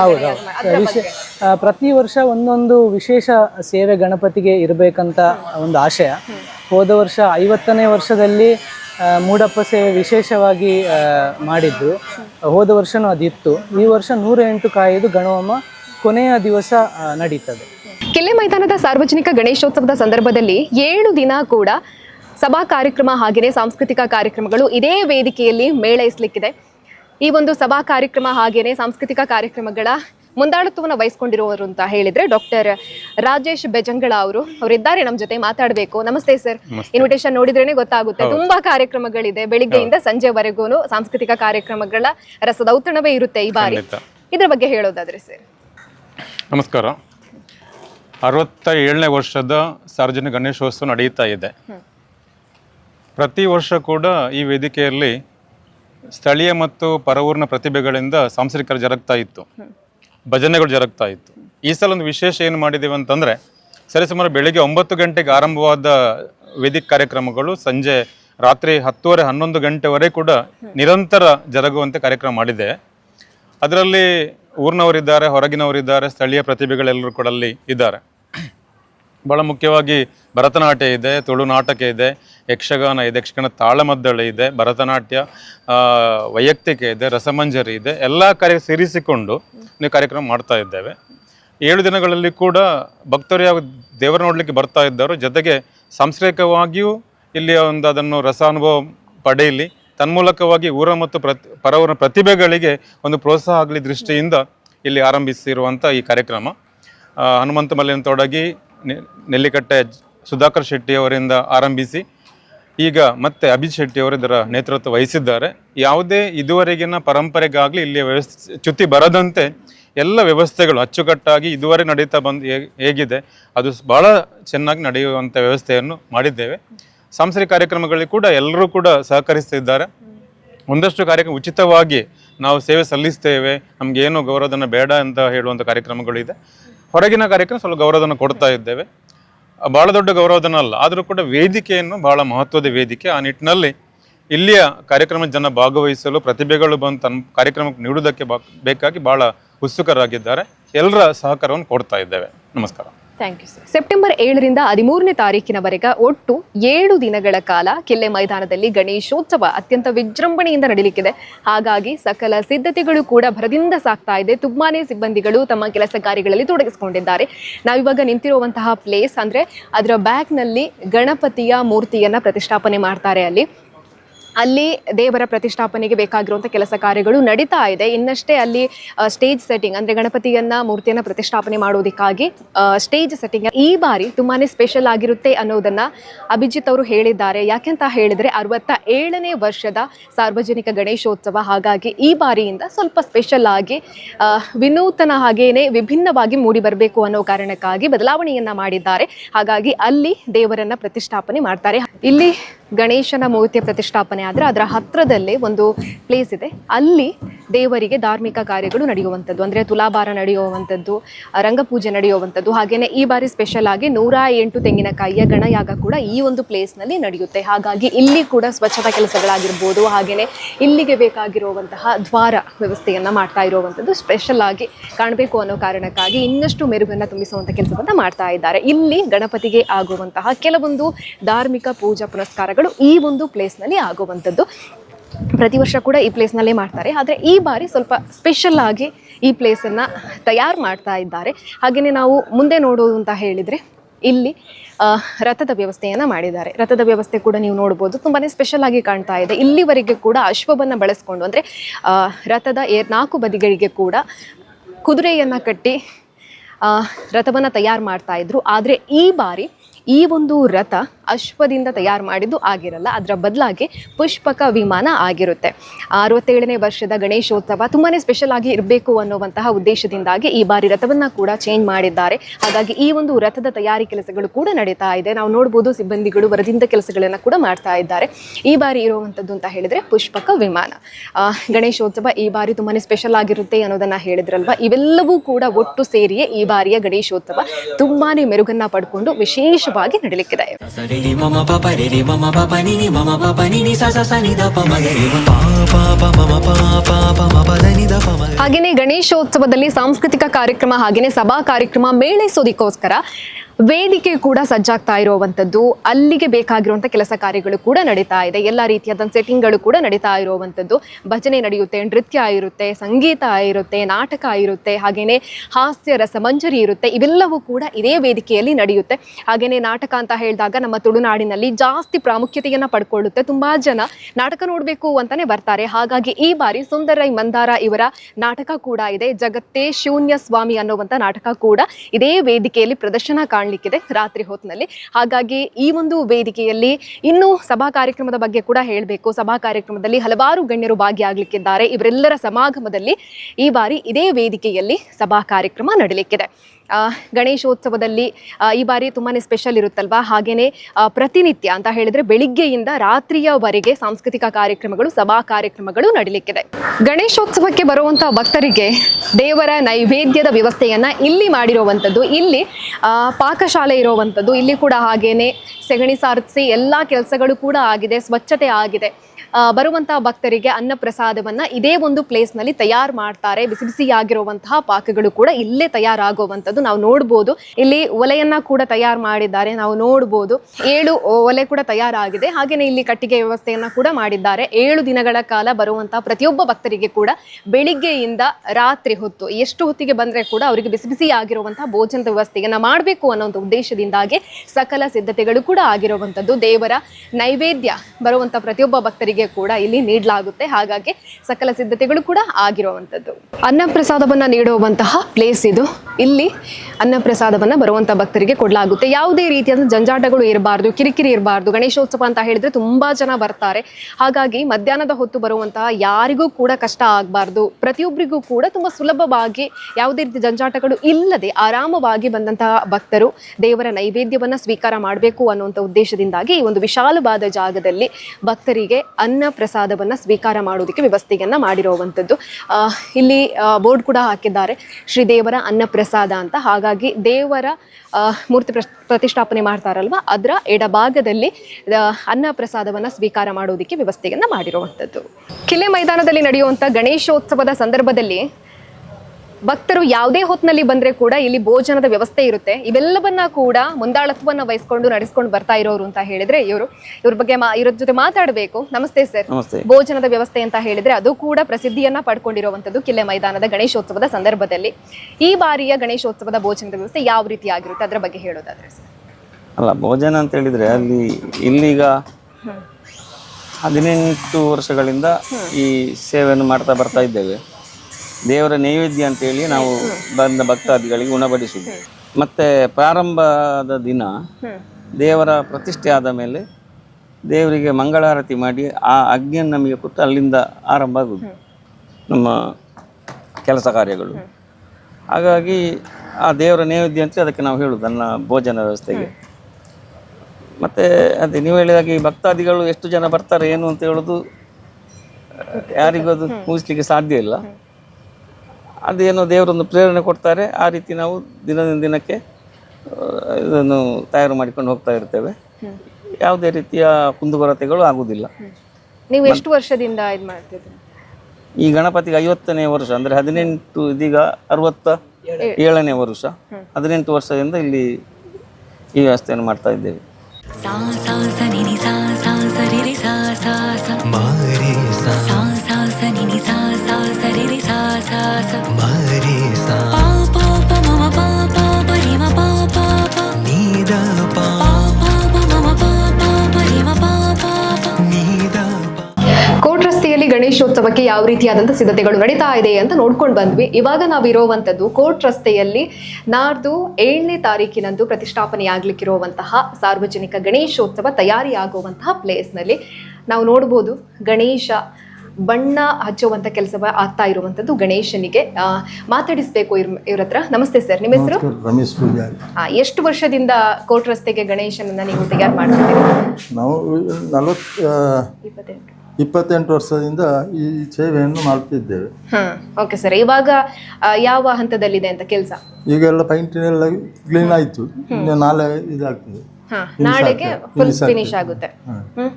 ಪ್ರತಿ ವರ್ಷ ಒಂದೊಂದು ವಿಶೇಷ ಸೇವೆ ಗಣಪತಿಗೆ ಇರಬೇಕಂತ ಒಂದು ಆಶಯ. ಹೋದ ವರ್ಷ ಐವತ್ತನೇ ವರ್ಷದಲ್ಲಿ ಮೂಡಪ್ಪ ಸೇವೆ ವಿಶೇಷವಾಗಿ ಮಾಡಿದ್ದು. ಹೋದ ವರ್ಷನೂ ಅದಿತ್ತು. ಈ ವರ್ಷ ನೂರ ಎಂಟು ಕಾಯ್ದು ಗಣವಮ್ಮ ಕೊನೆಯ ದಿವಸ ನಡೀತದೆ. ಕೆಲ್ಲೆ ಮೈದಾನದ ಸಾರ್ವಜನಿಕ ಗಣೇಶೋತ್ಸವದ ಸಂದರ್ಭದಲ್ಲಿ ಏಳು ದಿನ ಕೂಡ ಸಭಾ ಕಾರ್ಯಕ್ರಮ ಹಾಗೆಯೇ ಸಾಂಸ್ಕೃತಿಕ ಕಾರ್ಯಕ್ರಮಗಳು ಇದೇ ವೇದಿಕೆಯಲ್ಲಿ ಮೇಳೈಸಲಿಕ್ಕಿದೆ. ಈ ಒಂದು ಸಭಾ ಕಾರ್ಯಕ್ರಮ ಹಾಗೆಯೇ ಸಾಂಸ್ಕೃತಿಕ ಕಾರ್ಯಕ್ರಮಗಳ ಮುಂದಾಳತ್ವವನ್ನು ವಹಿಸ್ಕೊಂಡಿರುವವರು ಅಂತ ಹೇಳಿದ್ರೆ ಡಾಕ್ಟರ್ ರಾಜೇಶ್ ಬೆಜಂಗಳ ಅವರು. ಅವರಿದ್ದಾರೆ ನಮ್ಮ ಜೊತೆ ಮಾತಾಡಬೇಕು. ನಮಸ್ತೆ ಸರ್. ಇನ್ವಿಟೇಷನ್ ನೋಡಿದ್ರೇನೆ ಗೊತ್ತಾಗುತ್ತೆ. ತುಂಬಾ ಕಾರ್ಯಕ್ರಮಗಳಿದೆ. ಬೆಳಿಗ್ಗೆಯಿಂದ ಸಂಜೆವರೆಗೂ ಸಾಂಸ್ಕೃತಿಕ ಕಾರ್ಯಕ್ರಮಗಳ ರಸದೌತಣವೇ ಇರುತ್ತೆ ಈ ಬಾರಿ. ಇದ್ರ ಬಗ್ಗೆ ಹೇಳೋದಾದ್ರೆ ಸರ್. ನಮಸ್ಕಾರ. ಅರವತ್ತ ಏಳನೇ ವರ್ಷದ ಸಾರ್ವಜನಿಕ ಗಣೇಶೋತ್ಸವ ನಡೆಯುತ್ತಾ ಇದೆ. ಪ್ರತಿ ವರ್ಷ ಕೂಡ ಈ ವೇದಿಕೆಯಲ್ಲಿ ಸ್ಥಳೀಯ ಮತ್ತು ಪರವೂರಿನ ಪ್ರತಿಭೆಗಳಿಂದ ಸಾಂಸ್ಕೃತಿಕ ಜರುಗ್ತಾ ಇತ್ತು. ಭಜನೆಗಳು ಜರುಗ್ತಾ ಇತ್ತು. ಈ ಸಲ ಒಂದು ವಿಶೇಷ ಏನು ಮಾಡಿದ್ದೀವಿ ಅಂತಂದರೆ ಸರಿಸುಮಾರು ಬೆಳಿಗ್ಗೆ ಒಂಬತ್ತು ಗಂಟೆಗೆ ಆರಂಭವಾದ ವೇದಿಕ ಕಾರ್ಯಕ್ರಮಗಳು ಸಂಜೆ ರಾತ್ರಿ ಹತ್ತುವರೆ, ಹನ್ನೊಂದು ಗಂಟೆವರೆಗೆ ಕೂಡ ನಿರಂತರ ಜರುಗುವಂತೆ ಕಾರ್ಯಕ್ರಮ ಮಾಡಿದೆ. ಅದರಲ್ಲಿ ಊರಿನವರಿದ್ದಾರೆ, ಹೊರಗಿನವರಿದ್ದಾರೆ, ಸ್ಥಳೀಯ ಪ್ರತಿಭೆಗಳೆಲ್ಲರೂ ಕೂಡ ಅಲ್ಲಿ ಇದ್ದಾರೆ. ಭಾಳ ಮುಖ್ಯವಾಗಿ ಭರತನಾಟ್ಯ ಇದೆ, ತುಳು ನಾಟಕ ಇದೆ, ಯಕ್ಷಗಾನ ಇದೆ, ಯಕ್ಷಗಾನ ತಾಳಮದ್ದಳೆ ಇದೆ, ಭರತನಾಟ್ಯ ವೈಯಕ್ತಿಕ ಇದೆ, ರಸಮಂಜರಿ ಇದೆ, ಎಲ್ಲ ಕಾರ್ಯ ಸೇರಿಸಿಕೊಂಡು ನೀವು ಕಾರ್ಯಕ್ರಮ ಮಾಡ್ತಾ ಇದ್ದೇವೆ. ಏಳು ದಿನಗಳಲ್ಲಿ ಕೂಡ ಭಕ್ತರು ಯಾವ ದೇವರ ನೋಡಲಿಕ್ಕೆ ಬರ್ತಾ ಇದ್ದವರು, ಜೊತೆಗೆ ಸಾಂಸ್ಕೃತಿಕವಾಗಿಯೂ ಇಲ್ಲಿ ಒಂದು ಅದನ್ನು ರಸಾನುಭವ ಪಡೆಯಲಿ, ತನ್ಮೂಲಕವಾಗಿ ಊರ ಮತ್ತು ಪ್ರತಿ, ಪರವರ ಪ್ರತಿಭೆಗಳಿಗೆ ಒಂದು ಪ್ರೋತ್ಸಾಹ ಆಗಲಿ ದೃಷ್ಟಿಯಿಂದ ಇಲ್ಲಿ ಆರಂಭಿಸಿರುವಂಥ ಈ ಕಾರ್ಯಕ್ರಮ. ಹನುಮಂತ ಮಲ್ಲಿನ ತೊಡಗಿ ನೆಲ್ಲಿಕಟ್ಟೆ ಸುಧಾಕರ್ ಶೆಟ್ಟಿ ಅವರಿಂದ ಆರಂಭಿಸಿ ಈಗ ಮತ್ತೆ ಅಭಿಜಿತ್ ಶೆಟ್ಟಿ ಅವರು ಇದರ ನೇತೃತ್ವ ವಹಿಸಿದ್ದಾರೆ. ಯಾವುದೇ ಇದುವರೆಗಿನ ಪರಂಪರೆಗಾಗಲಿ ಇಲ್ಲಿ ವ್ಯವಸ್ಥೆ ಚ್ಯುತಿ ಬರದಂತೆ ಎಲ್ಲ ವ್ಯವಸ್ಥೆಗಳು ಅಚ್ಚುಕಟ್ಟಾಗಿ ಇದುವರೆ ನಡೀತಾ ಬಂದು ಹೇಗಿದೆ. ಅದು ಬಹಳ ಚೆನ್ನಾಗಿ ನಡೆಯುವಂಥ ವ್ಯವಸ್ಥೆಯನ್ನು ಮಾಡಿದ್ದೇವೆ. ಸಾಂಸ್ಕೃತಿಕ ಕಾರ್ಯಕ್ರಮಗಳಿಗೆ ಕೂಡ ಎಲ್ಲರೂ ಕೂಡ ಸಹಕರಿಸ್ತಿದ್ದಾರೆ. ಒಂದಷ್ಟು ಕಾರ್ಯಕ್ರಮ ಉಚಿತವಾಗಿ ನಾವು ಸೇವೆ ಸಲ್ಲಿಸ್ತೇವೆ. ನಮಗೇನು ಗೌರವಧನ ಬೇಡ ಅಂತ ಹೇಳುವಂಥ ಕಾರ್ಯಕ್ರಮಗಳಿದೆ ಹೊರಗಿನ ಕಾರ್ಯಕ್ರಮ ಸ್ವಲ್ಪ ಗೌರವವನ್ನು ಕೊಡ್ತಾ ಇದ್ದೇವೆ. ಬಹಳ ದೊಡ್ಡ ಗೌರವಧನ ಅಲ್ಲ, ಆದರೂ ಕೂಡ ವೇದಿಕೆಯನ್ನು ಬಹಳ ಮಹತ್ವದ ವೇದಿಕೆ. ಆ ನಿಟ್ಟಿನಲ್ಲಿ ಇಲ್ಲಿಯ ಕಾರ್ಯಕ್ರಮದ ಜನ ಭಾಗವಹಿಸಲು ಪ್ರತಿಭೆಗಳು ಬಂದು ತನ್ನ ಕಾರ್ಯಕ್ರಮಕ್ಕೆ ನೀಡುವುದಕ್ಕೆ ಬೇಕಾಗಿ ಬಹಳ ಉತ್ಸುಕರಾಗಿದ್ದಾರೆ. ಎಲ್ಲರ ಸಹಕಾರವನ್ನು ಕೊಡ್ತಾ ಇದ್ದೇವೆ. ನಮಸ್ಕಾರ. ಥ್ಯಾಂಕ್ ಯು ಸರ್ ಸೆಪ್ಟೆಂಬರ್ ಏಳರಿಂದ ಹದಿಮೂರನೇ ತಾರೀಕಿನವರೆಗೆ ಒಟ್ಟು ಏಳು ದಿನಗಳ ಕಾಲ ಕಿಲ್ಲೆ ಮೈದಾನದಲ್ಲಿ ಗಣೇಶೋತ್ಸವ ಅತ್ಯಂತ ವಿಜೃಂಭಣೆಯಿಂದ ನಡೀಲಿಕ್ಕಿದೆ. ಹಾಗಾಗಿ ಸಕಲ ಸಿದ್ಧತೆಗಳು ಕೂಡ ಭರದಿಂದ ಸಾಗ್ತಾ ಇದೆ. ತುಂಬಾನೇ ಸಿಬ್ಬಂದಿಗಳು ತಮ್ಮ ಕೆಲಸ ಕಾರ್ಯಗಳಲ್ಲಿ ತೊಡಗಿಸಿಕೊಂಡಿದ್ದಾರೆ. ನಾವಿವಾಗ ನಿಂತಿರುವಂತಹ ಪ್ಲೇಸ್ ಅಂದರೆ ಅದರ ಬ್ಯಾಗ್ನಲ್ಲಿ ಗಣಪತಿಯ ಮೂರ್ತಿಯನ್ನು ಪ್ರತಿಷ್ಠಾಪನೆ ಮಾಡ್ತಾರೆ ಅಲ್ಲಿ. ಅಲ್ಲಿ ದೇವರ ಪ್ರತಿಷ್ಠಾಪನೆಗೆ ಬೇಕಾಗಿರುವಂಥ ಕೆಲಸ ಕಾರ್ಯಗಳು ನಡೀತಾ ಇದೆ. ಇನ್ನಷ್ಟೇ ಅಲ್ಲಿ ಸ್ಟೇಜ್ ಸೆಟ್ಟಿಂಗ್ ಅಂದ್ರೆ ಗಣಪತಿಯನ್ನ ಮೂರ್ತಿಯನ್ನ ಪ್ರತಿಷ್ಠಾಪನೆ ಮಾಡೋದಕ್ಕಾಗಿ ಸ್ಟೇಜ್ ಸೆಟ್ಟಿಂಗ್ ಈ ಬಾರಿ ತುಂಬಾನೇ ಸ್ಪೆಷಲ್ ಆಗಿರುತ್ತೆ ಅನ್ನೋದನ್ನು ಅಭಿಜಿತ್ ಅವರು ಹೇಳಿದ್ದಾರೆ. ಯಾಕೆಂತ ಹೇಳಿದ್ರೆ ಅರವತ್ತ ಏಳನೇ ವರ್ಷದ ಸಾರ್ವಜನಿಕ ಗಣೇಶೋತ್ಸವ. ಹಾಗಾಗಿ ಈ ಬಾರಿಯಿಂದ ಸ್ವಲ್ಪ ಸ್ಪೆಷಲ್ ಆಗಿ ವಿನೂತನ ಹಾಗೇನೆ ವಿಭಿನ್ನವಾಗಿ ಮೂಡಿ ಬರಬೇಕು ಅನ್ನೋ ಕಾರಣಕ್ಕಾಗಿ ಬದಲಾವಣೆಯನ್ನ ಮಾಡಿದ್ದಾರೆ. ಹಾಗಾಗಿ ಅಲ್ಲಿ ದೇವರನ್ನ ಪ್ರತಿಷ್ಠಾಪನೆ ಮಾಡ್ತಾರೆ. ಇಲ್ಲಿ ಗಣೇಶನ ಮೂರ್ತಿಯ ಪ್ರತಿಷ್ಠಾಪನೆ ಆದರೆ ಅದರ ಹತ್ತಿರದಲ್ಲೇ ಒಂದು ಪ್ಲೇಸ್ ಇದೆ. ಅಲ್ಲಿ ದೇವರಿಗೆ ಧಾರ್ಮಿಕ ಕಾರ್ಯಗಳು ನಡೆಯುವಂಥದ್ದು. ಅಂದರೆ ತುಲಾಭಾರ ನಡೆಯುವಂಥದ್ದು, ರಂಗಪೂಜೆ ನಡೆಯುವಂಥದ್ದು. ಹಾಗೆಯೇ ಈ ಬಾರಿ ಸ್ಪೆಷಲ್ ಆಗಿ ನೂರ ಎಂಟು ತೆಂಗಿನಕಾಯಿಯ ಗಣಯಾಗ ಕೂಡ ಈ ಒಂದು ಪ್ಲೇಸ್ನಲ್ಲಿ ನಡೆಯುತ್ತೆ. ಹಾಗಾಗಿ ಇಲ್ಲಿ ಕೂಡ ಸ್ವಚ್ಛತಾ ಕೆಲಸಗಳಾಗಿರ್ಬೋದು. ಹಾಗೆಯೇ ಇಲ್ಲಿಗೆ ಬೇಕಾಗಿರುವಂತಹ ದ್ವಾರ ವ್ಯವಸ್ಥೆಯನ್ನು ಮಾಡ್ತಾ ಇರುವಂಥದ್ದು ಸ್ಪೆಷಲ್ ಆಗಿ ಕಾಣಬೇಕು ಅನ್ನೋ ಕಾರಣಕ್ಕಾಗಿ ಇನ್ನಷ್ಟು ಮೆರುಗನ್ನು ತುಂಬಿಸುವಂಥ ಕೆಲಸವನ್ನು ಮಾಡ್ತಾ ಇದ್ದಾರೆ. ಇಲ್ಲಿ ಗಣಪತಿಗೆ ಆಗುವಂತಹ ಕೆಲವೊಂದು ಧಾರ್ಮಿಕ ಪೂಜಾ ಪುನಸ್ಕಾರಗಳು ಈ ಒಂದು ಪ್ಲೇಸ್ನಲ್ಲಿ ಆಗುವಂಥದ್ದು. ಪ್ರತಿ ವರ್ಷ ಕೂಡ ಈ ಪ್ಲೇಸ್ನಲ್ಲೇ ಮಾಡ್ತಾರೆ. ಆದರೆ ಈ ಬಾರಿ ಸ್ವಲ್ಪ ಸ್ಪೆಷಲ್ ಆಗಿ ಈ ಪ್ಲೇಸನ್ನು ತಯಾರು ಮಾಡ್ತಾ ಇದ್ದಾರೆ. ಹಾಗೆಯೇ ನಾವು ಮುಂದೆ ನೋಡೋದು ಅಂತ ಹೇಳಿದರೆ ಇಲ್ಲಿ ರಥದ ವ್ಯವಸ್ಥೆಯನ್ನು ಮಾಡಿದ್ದಾರೆ. ರಥದ ವ್ಯವಸ್ಥೆ ಕೂಡ ನೀವು ನೋಡ್ಬೋದು. ತುಂಬಾ ಸ್ಪೆಷಲ್ ಆಗಿ ಕಾಣ್ತಾ ಇದೆ. ಇಲ್ಲಿವರೆಗೆ ಕೂಡ ಅಶ್ವವನ್ನು ಬಳಸ್ಕೊಂಡು, ಅಂದರೆ ರಥದ ಏ, ನಾಲ್ಕು ಬದಿಗಳಿಗೆ ಕೂಡ ಕುದುರೆಯನ್ನು ಕಟ್ಟಿ ರಥವನ್ನು ತಯಾರು ಮಾಡ್ತಾ ಇದ್ರು. ಆದರೆ ಈ ಬಾರಿ ಈ ಒಂದು ರಥ ಅಶ್ವದಿಂದ ತಯಾರು ಮಾಡಿದ್ದು ಆಗಿರಲ್ಲ. ಅದರ ಬದಲಾಗಿ ಪುಷ್ಪಕ ವಿಮಾನ ಆಗಿರುತ್ತೆ. ಅರವತ್ತೇಳನೇ ವರ್ಷದ ಗಣೇಶೋತ್ಸವ ತುಂಬಾ ಸ್ಪೆಷಲ್ ಆಗಿ ಇರಬೇಕು ಅನ್ನುವಂತಹ ಉದ್ದೇಶದಿಂದಾಗಿ ಈ ಬಾರಿ ರಥವನ್ನ ಕೂಡ ಚೇಂಜ್ ಮಾಡಿದ್ದಾರೆ. ಹಾಗಾಗಿ ಈ ಒಂದು ರಥದ ತಯಾರಿ ಕೆಲಸಗಳು ಕೂಡ ನಡೀತಾ ಇದೆ. ನಾವು ನೋಡ್ಬೋದು ಸಿಬ್ಬಂದಿಗಳು ವರದಿಂದ ಕೆಲಸಗಳನ್ನ ಕೂಡ ಮಾಡ್ತಾ ಇದ್ದಾರೆ. ಈ ಬಾರಿ ಇರುವಂತದ್ದು ಅಂತ ಹೇಳಿದ್ರೆ ಪುಷ್ಪಕ ವಿಮಾನ. ಗಣೇಶೋತ್ಸವ ಈ ಬಾರಿ ತುಂಬಾನೇ ಸ್ಪೆಷಲ್ ಆಗಿರುತ್ತೆ ಅನ್ನೋದನ್ನ ಹೇಳಿದ್ರಲ್ವಾ? ಇವೆಲ್ಲವೂ ಕೂಡ ಒಟ್ಟು ಸೇರಿಯೇ ಈ ಬಾರಿಯ ಗಣೇಶೋತ್ಸವ ತುಂಬಾನೇ ಮೆರುಗನ್ನ ಪಡ್ಕೊಂಡು ವಿಶೇಷವಾಗಿ ನಡೀಲಿಕ್ಕಿದೆ. ಸರಿ ರಿ ಮಮ ಪ ಪ ರಿ ರಿ ಮಮ ಪ ಪ ಸಸ ದ ನಿ ದ ಪ ಮ ಗ ಹಾಗೇನೆ ಗಣೇಶೋತ್ಸವದಲ್ಲಿ ಸಾಂಸ್ಕೃತಿಕ ಕಾರ್ಯಕ್ರಮ ಹಾಗೇನೆ ಸಭಾ ಕಾರ್ಯಕ್ರಮ ಮೇಳೈಸೋದಕ್ಕೋಸ್ಕರ ವೇದಿಕೆ ಕೂಡ ಸಜ್ಜಾಗ್ತಾ ಇರುವಂಥದ್ದು, ಅಲ್ಲಿಗೆ ಬೇಕಾಗಿರುವಂಥ ಕೆಲಸ ಕಾರ್ಯಗಳು ಕೂಡ ನಡೀತಾ ಇದೆ. ಎಲ್ಲ ರೀತಿಯಾದ ಸೆಟ್ಟಿಂಗ್ಗಳು ಕೂಡ ನಡೀತಾ ಇರುವಂಥದ್ದು. ಭಜನೆ ನಡೆಯುತ್ತೆ, ನೃತ್ಯ ಇರುತ್ತೆ, ಸಂಗೀತ ಇರುತ್ತೆ, ನಾಟಕ ಇರುತ್ತೆ, ಹಾಗೇನೆ ಹಾಸ್ಯ ರಸಮಂಜರಿ ಇರುತ್ತೆ. ಇವೆಲ್ಲವೂ ಕೂಡ ಇದೇ ವೇದಿಕೆಯಲ್ಲಿ ನಡೆಯುತ್ತೆ. ಹಾಗೇನೆ ನಾಟಕ ಅಂತ ಹೇಳಿದಾಗ ನಮ್ಮ ತುಳುನಾಡಿನಲ್ಲಿ ಜಾಸ್ತಿ ಪ್ರಾಮುಖ್ಯತೆಯನ್ನ ಪಡ್ಕೊಳ್ಳುತ್ತೆ. ತುಂಬಾ ಜನ ನಾಟಕ ನೋಡಬೇಕು ಅಂತಾನೆ ಬರ್ತಾರೆ. ಹಾಗಾಗಿ ಈ ಬಾರಿ ಸುಂದರೈ ಮಂದಾರ ಇವರ ನಾಟಕ ಕೂಡ ಇದೆ. ಜಗತ್ತೇ ಶೂನ್ಯ ಸ್ವಾಮಿ ಅನ್ನುವಂಥ ನಾಟಕ ಕೂಡ ಇದೇ ವೇದಿಕೆಯಲ್ಲಿ ಪ್ರದರ್ಶನ ಕಾಣಲಿಕ್ಕಿದೆ ರಾತ್ರಿ ಹೊತ್ತಿನಲ್ಲಿ ಹಾಗಾಗಿ ಈ ಒಂದು ವೇದಿಕೆಯಲ್ಲಿ ಇನ್ನು ಸಭಾ ಕಾರ್ಯಕ್ರಮದ ಬಗ್ಗೆ ಕೂಡ ಹೇಳಬೇಕು. ಸಭಾ ಕಾರ್ಯಕ್ರಮದಲ್ಲಿ ಹಲವಾರು ಗಣ್ಯರು ಭಾಗಿಯಾಗಲಿಕ್ಕಿದ್ದಾರೆ. ಇವರೆಲ್ಲರ ಸಮಾಗಮದಲ್ಲಿ ಈ ಬಾರಿ ಇದೇ ವೇದಿಕೆಯಲ್ಲಿ ಸಭಾ ಕಾರ್ಯಕ್ರಮ ನಡೀಲಿಕ್ಕಿದೆ. ಆ, ಗಣೇಶೋತ್ಸವದಲ್ಲಿ ಈ ಬಾರಿ ತುಂಬಾ ಸ್ಪೆಷಲ್ ಇರುತ್ತಲ್ವಾ? ಹಾಗೇನೆ ಪ್ರತಿನಿತ್ಯ ಅಂತ ಹೇಳಿದ್ರೆ ಬೆಳಿಗ್ಗೆಯಿಂದ ರಾತ್ರಿಯವರೆಗೆ ಸಾಂಸ್ಕೃತಿಕ ಕಾರ್ಯಕ್ರಮಗಳು, ಸಭಾ ಕಾರ್ಯಕ್ರಮಗಳು ನಡೀಲಿಕ್ಕಿದೆ. ಗಣೇಶೋತ್ಸವಕ್ಕೆ ಬರುವಂತಹ ಭಕ್ತರಿಗೆ ದೇವರ ನೈವೇದ್ಯದ ವ್ಯವಸ್ಥೆಯನ್ನ ಇಲ್ಲಿ ಮಾಡಿರುವಂಥದ್ದು ಇಲ್ಲಿ ಪಾಕಶಾಲೆ ಇರುವಂಥದ್ದು ಇಲ್ಲಿ ಕೂಡ ಹಾಗೇನೆ ಸೆಗಣಿ ಸಾರಿಸಿ ಎಲ್ಲ ಕೆಲಸಗಳು ಕೂಡ ಆಗಿದೆ, ಸ್ವಚ್ಛತೆ ಆಗಿದೆ. ಬರುವಂತಹ ಭಕ್ತರಿಗೆ ಅನ್ನ ಪ್ರಸಾದವನ್ನ ಇದೇ ಒಂದು ಪ್ಲೇಸ್ನಲ್ಲಿ ತಯಾರು ಮಾಡ್ತಾರೆ. ಬಿಸಿ ಬಿಸಿಯಾಗಿರುವಂತಹ ಪಾಕಗಳು ಕೂಡ ಇಲ್ಲೇ ತಯಾರಾಗುವಂತದ್ದು ನಾವು ನೋಡ್ಬೋದು. ಇಲ್ಲಿ ಒಲೆಯನ್ನ ಕೂಡ ತಯಾರು ಮಾಡಿದ್ದಾರೆ, ನಾವು ನೋಡ್ಬೋದು. ಏಳು ಒಲೆ ಕೂಡ ತಯಾರಾಗಿದೆ. ಹಾಗೇನೆ ಇಲ್ಲಿ ಕಟ್ಟಿಗೆ ವ್ಯವಸ್ಥೆಯನ್ನ ಕೂಡ ಮಾಡಿದ್ದಾರೆ. ಏಳು ದಿನಗಳ ಕಾಲ ಬರುವಂತಹ ಪ್ರತಿಯೊಬ್ಬ ಭಕ್ತರಿಗೆ ಕೂಡ ಬೆಳಿಗ್ಗೆಯಿಂದ ರಾತ್ರಿ ಹೊತ್ತು ಎಷ್ಟು ಹೊತ್ತಿಗೆ ಬಂದ್ರೆ ಕೂಡ ಅವರಿಗೆ ಬಿಸಿ ಬಿಸಿ ಆಗಿರುವಂತಹ ಭೋಜನದ ವ್ಯವಸ್ಥೆಯನ್ನ ಮಾಡಬೇಕು ಅನ್ನೋ ಒಂದು ಉದ್ದೇಶದಿಂದಾಗಿ ಸಕಲ ಸಿದ್ಧತೆಗಳು ಕೂಡ ಆಗಿರುವಂಥದ್ದು. ದೇವರ ನೈವೇದ್ಯ ಬರುವಂತಹ ಪ್ರತಿಯೊಬ್ಬ ಭಕ್ತರಿಗೆ ಕೂಡ ಇಲ್ಲಿ ನೀಡಲಾಗುತ್ತೆ. ಹಾಗಾಗಿ ಸಕಲ ಸಿದ್ಧತೆಗಳು ಕೂಡ ಆಗಿರುವಂಥದ್ದು. ಅನ್ನಪ್ರಸಾದವನ್ನ ನೀಡುವಂತಹ ಪ್ಲೇಸ್ ಇದು. ಇಲ್ಲಿ ಅನ್ನಪ್ರಸಾದವನ್ನು ಬರುವಂತ ಭಕ್ತರಿಗೆ ಕೊಡಲಾಗುತ್ತೆ. ಯಾವುದೇ ರೀತಿಯಾದ ಜಂಜಾಟಗಳು ಇರಬಾರ್ದು, ಕಿರಿಕಿರಿ ಇರಬಾರ್ದು, ಗಣೇಶೋತ್ಸವ ಅಂತ ಹೇಳಿದ್ರೆ ತುಂಬಾ ಜನ ಬರ್ತಾರೆ. ಹಾಗಾಗಿ ಮಧ್ಯಾಹ್ನದ ಹೊತ್ತು ಬರುವಂತಹ ಯಾರಿಗೂ ಕೂಡ ಕಷ್ಟ ಆಗಬಾರ್ದು. ಪ್ರತಿಯೊಬ್ಬರಿಗೂ ಕೂಡ ತುಂಬಾ ಸುಲಭವಾಗಿ ಯಾವುದೇ ರೀತಿ ಜಂಜಾಟಗಳು ಇಲ್ಲದೆ ಆರಾಮವಾಗಿ ಬಂದಂತಹ ಭಕ್ತರು ದೇವರ ನೈವೇದ್ಯವನ್ನ ಸ್ವೀಕಾರ ಮಾಡಬೇಕು ಅನ್ನುವಂಥ ಉದ್ದೇಶದಿಂದಾಗಿ ಈ ಒಂದು ವಿಶಾಲವಾದ ಜಾಗದಲ್ಲಿ ಭಕ್ತರಿಗೆ ಅನ್ನ ಪ್ರಸಾದವನ್ನ ಸ್ವೀಕಾರ ಮಾಡೋದಕ್ಕೆ ವ್ಯವಸ್ಥೆಯನ್ನ ಮಾಡಿರುವಂಥದ್ದು. ಇಲ್ಲಿ ಬೋರ್ಡ್ ಕೂಡ ಹಾಕಿದ್ದಾರೆ. ಶ್ರೀ ದೇವರ ಅನ್ನ ಪ್ರಸಾದ ಅಂತ. ಹಾಗಾಗಿ ದೇವರ ಮೂರ್ತಿ ಪ್ರತಿಷ್ಠಾಪನೆ ಮಾಡ್ತಾರಲ್ವಾ? ಅದರ ಎಡಭಾಗದಲ್ಲಿ ಅನ್ನ ಪ್ರಸಾದವನ್ನ ಸ್ವೀಕಾರ ಮಾಡೋದಕ್ಕೆ ವ್ಯವಸ್ಥೆಯನ್ನ ಮಾಡಿರುವಂಥದ್ದು. ಕಿಲೆ ಮೈದಾನದಲ್ಲಿ ನಡೆಯುವಂಥ ಗಣೇಶೋತ್ಸವದ ಸಂದರ್ಭದಲ್ಲಿ ಭಕ್ತರು ಯಾವುದೇ ಹೊತ್ತಿನಲ್ಲಿ ಬಂದ್ರೆ ಕೂಡ ಇಲ್ಲಿ ಭೋಜನದ ವ್ಯವಸ್ಥೆ ಇರುತ್ತೆ. ಇವೆಲ್ಲವನ್ನ ಕೂಡ ಮುಂದಾಳತ್ವನ್ನ ವಹಿಸ್ಕೊಂಡು ನಡೆಸ್ಕೊಂಡು ಬರ್ತಾ ಇರೋರು ಅಂತ ಹೇಳಿದ್ರೆ ಇವರು. ಇವ್ರ ಬಗ್ಗೆ ಇವ್ರ ಜೊತೆ ಮಾತಾಡಬೇಕು. ನಮಸ್ತೆ ಸರ್. ಭೋಜನದ ವ್ಯವಸ್ಥೆ ಅಂತ ಹೇಳಿದ್ರೆ ಅದು ಕೂಡ ಪ್ರಸಿದ್ಧಿಯನ್ನ ಪಡ್ಕೊಂಡಿರುವಂತದ್ದು ಕಿಲ್ಲೆ ಮೈದಾನದ ಗಣೇಶೋತ್ಸವದ ಸಂದರ್ಭದಲ್ಲಿ. ಈ ಬಾರಿಯ ಗಣೇಶೋತ್ಸವದ ಭೋಜನದ ವ್ಯವಸ್ಥೆ ಯಾವ ರೀತಿ ಆಗಿರುತ್ತೆ ಅದರ ಬಗ್ಗೆ ಹೇಳೋದಾದ್ರೆ ಸರ್. ಅಲ್ಲ ಭೋಜನ ಅಂತ ಹೇಳಿದ್ರೆ ಅಲ್ಲಿ ಇಲ್ಲಿಗ ಹದಿನೆಂಟು ವರ್ಷಗಳಿಂದ ಈ ಸೇವೆಯನ್ನು ಮಾಡ್ತಾ ಬರ್ತಾ ಇದ್ದೇವೆ. ದೇವರ ನೈವೇದ್ಯ ಅಂತೇಳಿ ನಾವು ಬಂದ ಭಕ್ತಾದಿಗಳಿಗೆ ಉಣಬಡಿಸಿದ್ವಿ. ಮತ್ತೆ ಪ್ರಾರಂಭದ ದಿನ ದೇವರ ಪ್ರತಿಷ್ಠೆ ಆದ ಮೇಲೆ ದೇವರಿಗೆ ಮಂಗಳಾರತಿ ಮಾಡಿ ಆ ಅಗ್ನಿಯನ್ನು ನಮಗೆ ಕೊಟ್ಟು ಅಲ್ಲಿಂದ ಆರಂಭ ಆಗುದು ನಮ್ಮ ಕೆಲಸ ಕಾರ್ಯಗಳು. ಹಾಗಾಗಿ ಆ ದೇವರ ನೈವೇದ್ಯ ಅಂತ ಅದಕ್ಕೆ ನಾವು ಹೇಳುದು ನನ್ನ ಭೋಜನ ವ್ಯವಸ್ಥೆಗೆ. ಮತ್ತೆ ಅದೇ ನೀವು ಹೇಳಿದಾಗೆ ಭಕ್ತಾದಿಗಳು ಎಷ್ಟು ಜನ ಬರ್ತಾರೆ, ಏನು ಅಂತ ಹೇಳೋದು ಯಾರಿಗೂ ಅದು ಮುಗಿಸ್ಲಿಕ್ಕೆ ಸಾಧ್ಯ ಇಲ್ಲ. ಅದೇನೋ ದೇವರೊಂದು ಪ್ರೇರಣೆ ಕೊಡ್ತಾರೆ ಆ ರೀತಿ ನಾವು ದಿನದಿಂದ ದಿನಕ್ಕೆ ಇದನ್ನು ತಯಾರು ಮಾಡಿಕೊಂಡು ಹೋಗ್ತಾ ಇರ್ತೇವೆ. ಯಾವುದೇ ರೀತಿಯ ಕುಂದುಕೊರತೆಗಳು ಆಗುವುದಿಲ್ಲ. ನೀವು ಎಷ್ಟು ವರ್ಷದಿಂದ ಇದು ಮಾಡ್ತಿದ್ರಿ ಈ ಗಣಪತಿಗೆ ಐವತ್ತನೇ ವರ್ಷ ಅಂದರೆ ಹದಿನೆಂಟು ಇದೀಗ ಅರವತ್ತ ಏಳನೇ ವರ್ಷ. ಹದಿನೆಂಟು ವರ್ಷದಿಂದ ಇಲ್ಲಿ ಈ ವ್ಯವಸ್ಥೆಯನ್ನು ಮಾಡ್ತಾ ಇದ್ದೇವೆ. ಗಣೇಶೋತ್ಸವಕ್ಕೆ ಯಾವ ರೀತಿಯಾದಂಥ ಸಿದ್ಧತೆಗಳು ನಡೀತಾ ಇದೆ ಅಂತ ನೋಡ್ಕೊಂಡು ಬಂದ್ವಿ. ಇವಾಗ ನಾವು ಇರೋವಂಥದ್ದು ಕೋರ್ಟ್ ರಸ್ತೆಯಲ್ಲಿ ನಾಡ್ದು ಏಳನೇ ತಾರೀಕಿನಂದು ಪ್ರತಿಷ್ಠಾಪನೆಯಾಗಲಿಕ್ಕಿರುವಂತಹ ಸಾರ್ವಜನಿಕ ಗಣೇಶೋತ್ಸವ ತಯಾರಿ ಆಗುವಂತಹ ಪ್ಲೇಸ್ನಲ್ಲಿ ನಾವು ನೋಡ್ಬೋದು ಗಣೇಶ ಬಣ್ಣ ಹಚ್ಚುವಂಥ ಕೆಲಸ ಆಗ್ತಾ ಇರುವಂಥದ್ದು ಗಣೇಶನಿಗೆ. ಮಾತಾಡಿಸ್ಬೇಕು ಇವ್ರ ಇವ್ರ ಹತ್ರ. ನಮಸ್ತೆ ಸರ್ ನಿಮ್ಮ ಹೆಸರು? ರಮೇಶ್ ಪೂಜಾರಿ. ಎಷ್ಟು ವರ್ಷದಿಂದ ಕೋಟ್ ರಸ್ತೆಗೆ ಗಣೇಶನನ್ನ ನೀವು ತಯಾರು ಮಾಡ್ತಿದ್ದೀರಿ? ನಾವು ನಲವತ್ತು ಇಪ್ಪತ್ತೆಂಟು ವರ್ಷದಿಂದ ಈ ಸೇವೆಯನ್ನು ಮಾಡ್ತಿದ್ದೇವೆ ಓಕೆ ಸರ್ ಇವಾಗ ಆ, ಯಾವ ಹಂತದಲ್ಲಿದೆ ಅಂತ ಕೆಲಸ ಈಗೆಲ್ಲ ಪೈಂಟಿನೆಲ್ಲ ಕ್ಲೀನ್ ಆಯಿತು. ಇನ್ನು ನಾಳೆ ಇದಾಗ್ತದೆ. ಹಾ ನಾಳೆಗೆ ಫುಲ್ ಫಿನಿಶ್ ಆಗುತ್ತೆ. ಹ್ಮ್